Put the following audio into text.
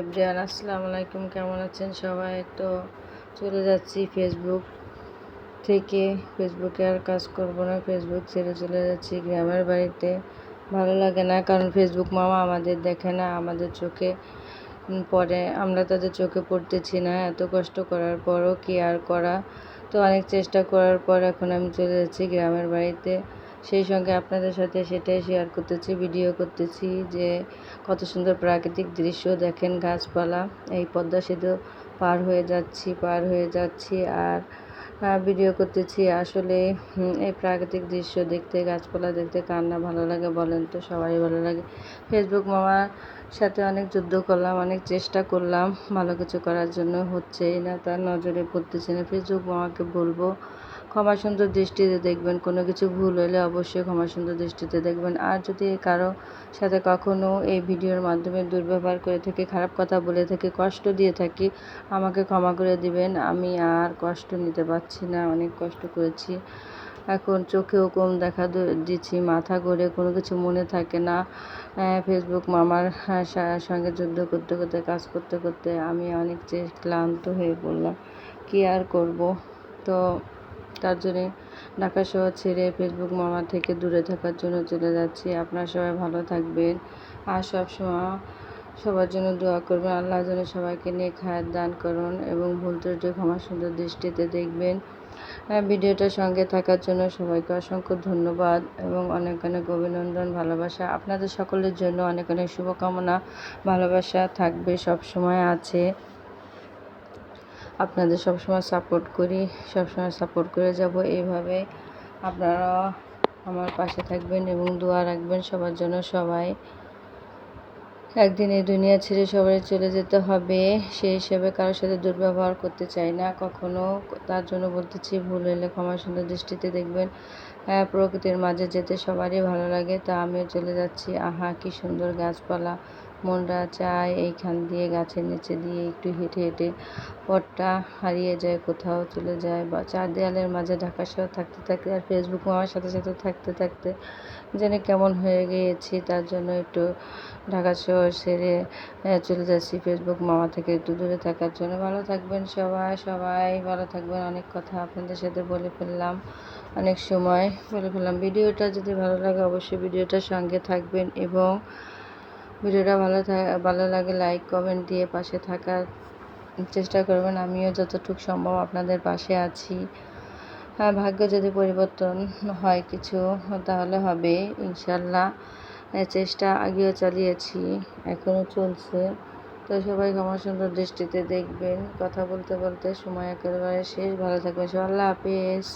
Everyone আসসালামু আলাইকুম, কেমন আছেন সবাই? তো চলে যাচ্ছি ফেসবুক থেকে। ফেসবুকে আর কাজ করব না ফেসবুক ছেড়ে চলে যাচ্ছি গ্রামের বাড়িতে। ভালো লাগে না, কারণ ফেসবুক মামা আমাদের দেখে না, আমাদের চোখে পরে আমরা তাদের চোখে পড়তেছি না, এত কষ্ট করার পরও কি আর করা? তো অনেক চেষ্টা করার পর এখন আমি চলে যাচ্ছি গ্রামের বাড়িতে। সেই সঙ্গে আপনাদের সাথে সেটাই শেয়ার করতেছি ভিডিও করতেছি যে কত সুন্দর প্রাকৃতিক দৃশ্য দেখেন গাছপালা। এই পদ্মা সেতু পার হয়ে যাচ্ছি, পার হয়ে যাচ্ছি আর ভিডিও করতেছি আসলে এই প্রাকৃতিক দৃশ্য দেখতে, গাছপালা দেখতে কার না ভালো লাগে বলেন তো, সবারই ভালো লাগে। ফেসবুক মামার সাথে অনেক যুদ্ধ করলাম, অনেক চেষ্টা করলাম, ভালো কিছু করার জন্য হচ্ছেই না, তার নজরে পড়তেছে না। ফেসবুক মামাকে বলব ক্ষমা সুন্দর দৃষ্টিতে দেখবেন, কোনো কিছু ভুল হলে অবশ্যই ক্ষমা সুন্দর দৃষ্টিতে দেখবেন। আর যদি কারও সাথে কখনো এই ভিডিওর মাধ্যমে দুর্ব্যবহার করে থাকি, খারাপ কথা বলে থাকি, কষ্ট দিয়ে থাকি, আমাকে ক্ষমা করে দিবেন। আমি আর কষ্ট নিতে পারছি না, অনেক কষ্ট করেছি। এখন চোখেও কম দেখা দিচ্ছি, মাথা ঘুরে কোনো কিছু মনে থাকে না। ফেসবুক মামার সা- সঙ্গে যুদ্ধ করতে করতে, কাজ করতে করতে আমি অনেক ক্লান্ত হয়ে পড়লাম। কি আর করব? তো তার জন্যে ঢাকা শহর ছেড়ে ফেসবুক মামা থেকে দূরে থাকার জন্য চলে যাচ্ছি। আপনারা সবাই ভালো থাকবেন আর সবসময় সবার জন্য দোয়া করবেন। আল্লাহ যেন সবাইকে নিয়ে খায়ের দান করুন এবং ভুল ত্রুটি ক্ষমা সুন্দর দৃষ্টিতে দেখবেন। ভিডিওটার সঙ্গে থাকার জন্য সবাইকে অসংখ্য ধন্যবাদ এবং অনেক অনেক অভিনন্দন, ভালোবাসা। আপনাদের সকলের জন্য অনেক অনেক শুভকামনা, ভালোবাসা থাকবে সব সময় আছে। আপনাদের সবসময় সাপোর্ট করি, সবসময় সাপোর্ট করে যাব। এইভাবে আপনারা আমার পাশে থাকবেন এবং দোয়া রাখবেন সবার জন্য সবাই। একদিন এই দুনিয়া ছেড়ে সবাই চলে যেতে হবে। সেই হিসেবে কারোর সাথে দুর্ব্যবহার করতে চাই না। কখনো তার জন্য বলতেছি, ভুল হলে ক্ষমা সুন্দর দৃষ্টিতে দেখবেন। হ্যাঁ প্রকৃতির মাঝে যেতে সবারই ভালো লাগে, তা আমিও চলে যাচ্ছি। আহা, কি সুন্দর গাছপালা। মনটা চায় এইখান দিয়ে, গাছের নিচে দিয়ে একটু হেঁটে হেঁটে পথটা হারিয়ে যায়, কোথাও চলে যায় বা চার দেয়ালের মাঝে ঢাকা শহর থাকতে থাকতে আর ফেসবুক আমার সাথে সাথে থাকতে থাকতে যেন কেমন হয়ে গিয়েছি। তার জন্য একটু ঢাকা শহর সেরে চলে যাচ্ছি ফেসবুক মামা থেকে একটু দূরে থাকার জন্য। ভালো থাকবেন সবাই সবাই ভালো থাকবেন। অনেক কথা আপনাদের সাথে বলে ফেললাম, অনেক সময় বলে ফেললাম। ভিডিওটা যদি ভালো লাগে অবশ্যই ভিডিওটার সঙ্গে থাকবেন এবং ভিডিওটা ভালো ভালো লাগে লাইক কমেন্ট দিয়ে পাশে থাকার চেষ্টা করবেন। আমিও যতটুকু সম্ভব আপনাদের পাশে আছি। হ্যাঁ ভাগ্য যদি পরিবর্তন হয় কিছু, তাহলে হবে। ইনশাল্লাহ চেষ্টা আগেও চালিয়েছি, এখনও চলছে। তো সবাই ক্ষমা সুন্দর দৃষ্টিতে দেখবেন। কথা বলতে বলতে সময় একেবারে শেষ। ভালো থাকবেন সবাই। আল্লাহ হাফিজ।